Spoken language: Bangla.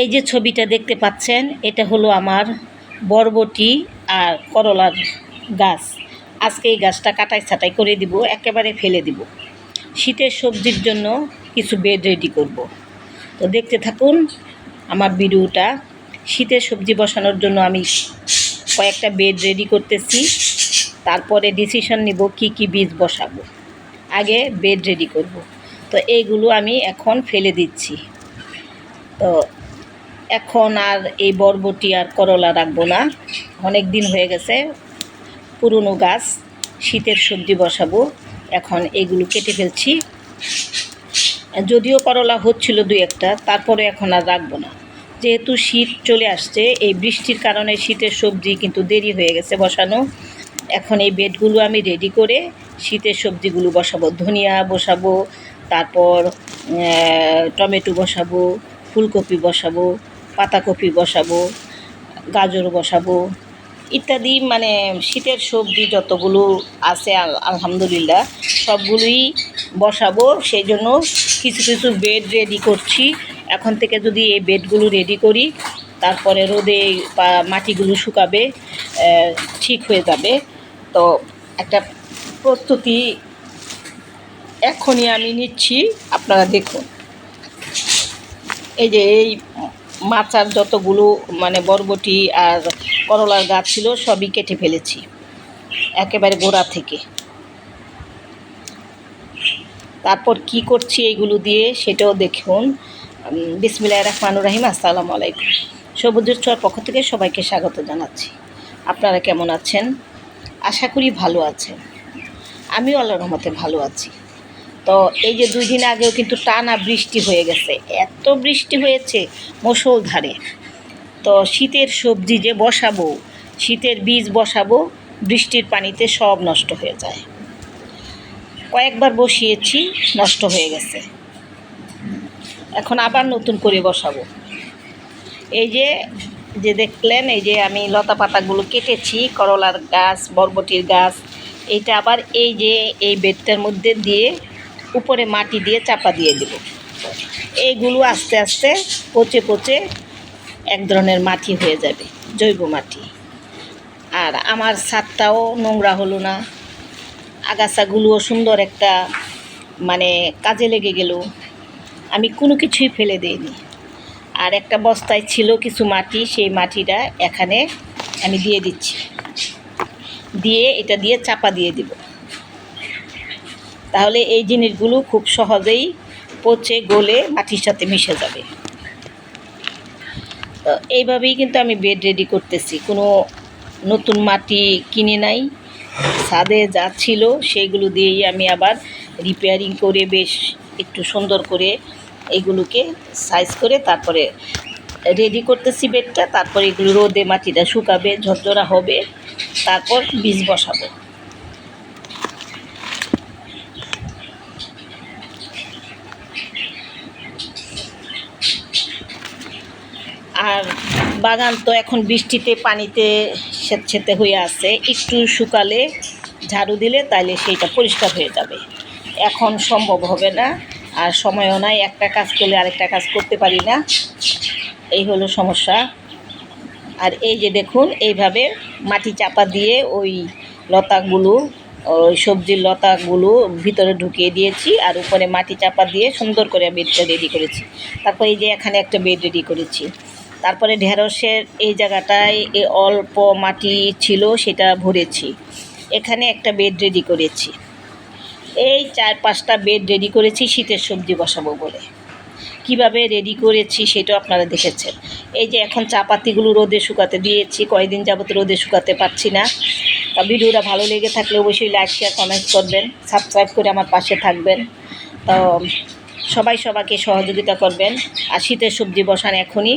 এই যে ছবিটা দেখতে পাচ্ছেন, এটা হলো আমার বরবটি আর করলার গাছ। আজকে এই গাছটা কাটাই ছাটাই করে দিব, একেবারে ফেলে দিব। শীতের সবজির জন্য কিছু বেড রেডি করব। তো দেখতে থাকুন আমার ভিডিওটা। শীতের সবজি বসানোর জন্য আমি কয়েকটা বেড রেডি করতেছি। তারপরে ডিসিশন নিব কি কি বীজ বসাবো। আগে বেড রেডি করব। তো এইগুলো আমি এখন ফেলে দিচ্ছি। তো এখন আর এই বরবটি আর করলা রাখব না। অনেক দিন হয়ে গেছে, পুরনো গাছ, শীতের সবজি বসাবো। এখন এগুলো কেটে ফেলছি। যদিও করলা হচ্ছিল দুই একটা, তারপরে এখন আর রাখব না। যেহেতু শীত চলে আসছে, এই বৃষ্টির কারণে শীতের সবজি কিন্তু দেরি হয়ে গেছে বসানো। এখন এই বেডগুলো আমি রেডি করে শীতের সবজিগুলো বসাবো। ধনিয়া বসাবো, তারপর টমেটো বসাবো, ফুলকপি বসাবো পাতাকপি বসাবো, গাজর বসাবো, ইত্যাদি। মানে শীতের সবজি যতগুলো আছে আলহামদুলিল্লাহ, সবগুলোই বসাবো। সেই জন্য কিছু কিছু বেড রেডি করছি। এখন থেকে যদি এই বেডগুলো রেডি করি, তারপরে রোদে মাটিগুলো শুকাবে ঠিক হয়ে যাবে। তো একটা প্রস্তুতি এখনই আমি নিচ্ছি, আপনারা দেখুন। এই যে এই মাচার যতগুলো মানে বরবটি আর করলার গাছ ছিল, সবই কেটে ফেলেছি। একেবারে গোড়া থেকে। তারপর কি করছি এইগুলো দিয়ে সেটাও দেখুন। বিসমিল্লাহ রহমানুর রাহিম, আসসালামু আলাইকুম। সবুজের চর পক্ষ থেকে সবাইকে স্বাগত জানাচ্ছি। আপনারা কেমন আছেন? আশা করি ভালো আছেন। আমিও আল্লাহর রহমতে ভালো আছি। তো এই যে দুই দিন আগেও কিন্তু টানা বৃষ্টি হয়ে গেছে। এত বৃষ্টি হয়েছে মুষলধারে তো শীতের সবজি যে বসাবো, শীতের বীজ বসাবো, বৃষ্টির পানিতে সব নষ্ট হয়ে যায়। কয়েকবার বসিয়েছি, নষ্ট হয়ে গেছে। এখন আবার নতুন করে বসাবো। এই যে যে দেখলেন, এই যে আমি লতা পাতাগুলো কেটেছি, করলার গাছ, বরবটির গাছ, এইটা আবার এই যে, এই বেডটার মধ্যে দিয়ে উপরে মাটি দিয়ে চাপা দিয়ে দেব। এইগুলো আস্তে আস্তে পচে পচে এক ধরনের মাটি হয়ে যাবে, জৈব মাটি। আর আমার ছাদটাও নোংরা হলো না। আগাছাগুলোও সুন্দর একটা মানে কাজে লেগে গেল। আমি কোনো কিছুই ফেলে দিইনি। আর একটা বস্তায় ছিল কিছু মাটি, সেই মাটিটা এখানে আমি দিয়ে দিচ্ছি। দিয়ে এটা দিয়ে চাপা দিয়ে দিব। তাহলে এই জিনিসগুলো খুব সহজেই পচে, গলে মাটির সাথে মিশে যাবে। তো এইভাবেই কিন্তু আমি বেড রেডি করতেছি। কোনো নতুন মাটি কিনে নাই। ছাদে যা ছিল সেইগুলো দিয়েই আমি আবার রিপেয়ারিং করে বেশ একটু সুন্দর করে এগুলোকে সাইজ করে তারপরে রেডি করতেছি বেডটা তারপরে এগুলো রোদে মাটিটা শুকাবে, ঝরঝরা হবে। তারপর বীজ বসাবো। আর বাগান তো এখন বৃষ্টিতে, পানিতে স্বেচ্ছেতে হয়ে আছে। একটু শুকালে ঝাড়ু দিলে তাহলে সেইটা পরিষ্কার হয়ে যাবে। এখন সম্ভব হবে না, আর সময়ও নাই, একটা কাজ করলে আরেকটা কাজ করতে পারি না। এই হলো সমস্যা। আর এই যে দেখুন, এইভাবে মাটি চাপা দিয়ে ওই লতাগুলো, ওই সবজির লতাগুলো ভিতরে ঢুকিয়ে দিয়েছি, আর উপরে মাটি চাপা দিয়ে সুন্দর করে বেডটা রেডি করেছি। তারপর এই যে এখানে একটা বেড রেডি করেছি। তারপরে ঢেঁড়সের এই জায়গাটায় এ অল্প মাটি ছিল, সেটা ভরেছি। এখানে একটা বেড রেডি করেছি। এই চার পাঁচটা বেড রেডি করেছি, শীতের সবজি বসাবো বলে। কীভাবে রেডি করেছি সেটাও আপনারা দেখেছেন। এই যে এখন চা পাতিগুলো রোদে শুকাতে দিয়েছি কয়েকদিন যাবত রোদে শুকাতে পারছি না। তা ভিডিওটা ভালো লেগে থাকলে অবশ্যই লাইক শেয়ার কমেন্ট করবেন। সাবস্ক্রাইব করে আমার পাশে থাকবেন। তো সবাই সবাইকে সহযোগিতা করবেন। আর শীতের সবজি বসান এখনই।